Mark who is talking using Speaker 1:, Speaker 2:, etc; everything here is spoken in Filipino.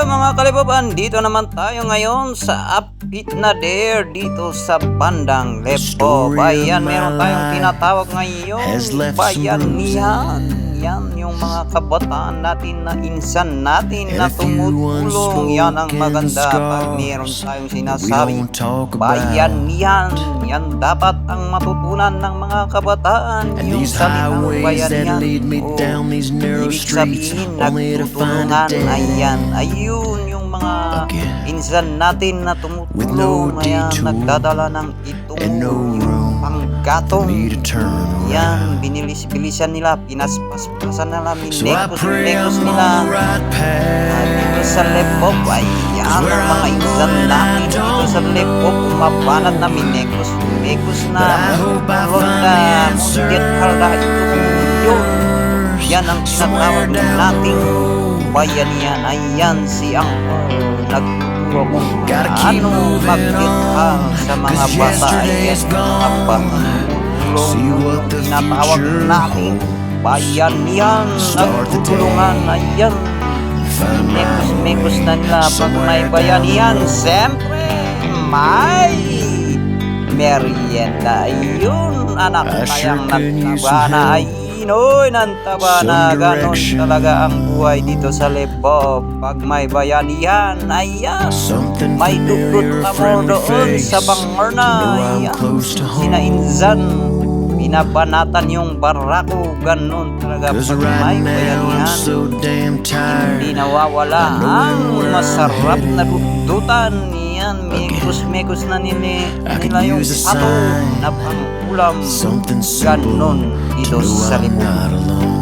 Speaker 1: Hello mga kalibaban, dito naman tayo ngayon sa Upbeat na Dare dito sa bandang Lepo. Bayan, meron tayong tinatawag ngayon,
Speaker 2: has
Speaker 1: yung mga kabataan natin na insan natin na tumutulong. Yan ang maganda pag meron tayong sinasabi.
Speaker 2: don't talk about.
Speaker 1: Bayan yan. Yan dapat ang matutunan ng mga kabataan.
Speaker 2: And
Speaker 1: yung sabi ng
Speaker 2: highways
Speaker 1: bayan
Speaker 2: that
Speaker 1: yan.
Speaker 2: lead me
Speaker 1: Oo.
Speaker 2: down these narrow
Speaker 1: Ibig sabihin, nagtutulungan. Ayan, ayun yung mga
Speaker 2: Again.
Speaker 1: insan natin na tumutulong. Ayan, nagdadala ng ito. yung panggatong. Yan, binilis-bilisan nila, pinaspas-pasan
Speaker 2: So I pray
Speaker 1: minekos-mekos
Speaker 2: I'm
Speaker 1: nila. Ah, dito sa Lepop ay yan ang mga
Speaker 2: I
Speaker 1: natin dito sa Lepop umabanat na minekos mekos na na
Speaker 2: the
Speaker 1: munggit hala ito yun yan ang tinatawag nating
Speaker 2: the road.
Speaker 1: bayan yan ayan si Angkor
Speaker 2: keep
Speaker 1: paano
Speaker 2: magkita
Speaker 1: sa mga
Speaker 2: babayan
Speaker 1: apa?
Speaker 2: tulong
Speaker 1: tinatawag natin bayan yan nagtutulungan ayan
Speaker 2: Mekos,
Speaker 1: mekos na nila pag may bayanihan Siyempre, may merienda. Ayun, anak kayang
Speaker 2: nagtabana Ayun
Speaker 1: nagtaba
Speaker 2: some
Speaker 1: na.
Speaker 2: help.
Speaker 1: Ay, inoy, nantaba
Speaker 2: Some
Speaker 1: na. Ganon talaga ang buhay dito sa Lebo. Pag may bayanihan, ayan. May dugdut
Speaker 2: familiar, a
Speaker 1: ka mo doon
Speaker 2: face.
Speaker 1: sa na.
Speaker 2: I'm
Speaker 1: Ayan. Sinainzan, pinabanatan yung barako. Ganon talaga pag may bayanihan. Nawawala ang masarap na dudutan. Yan, mekos-mekos na nili,
Speaker 2: I could
Speaker 1: nila yung pato
Speaker 2: sign.
Speaker 1: na pangulam. Ganon
Speaker 2: to
Speaker 1: dito sa
Speaker 2: alone.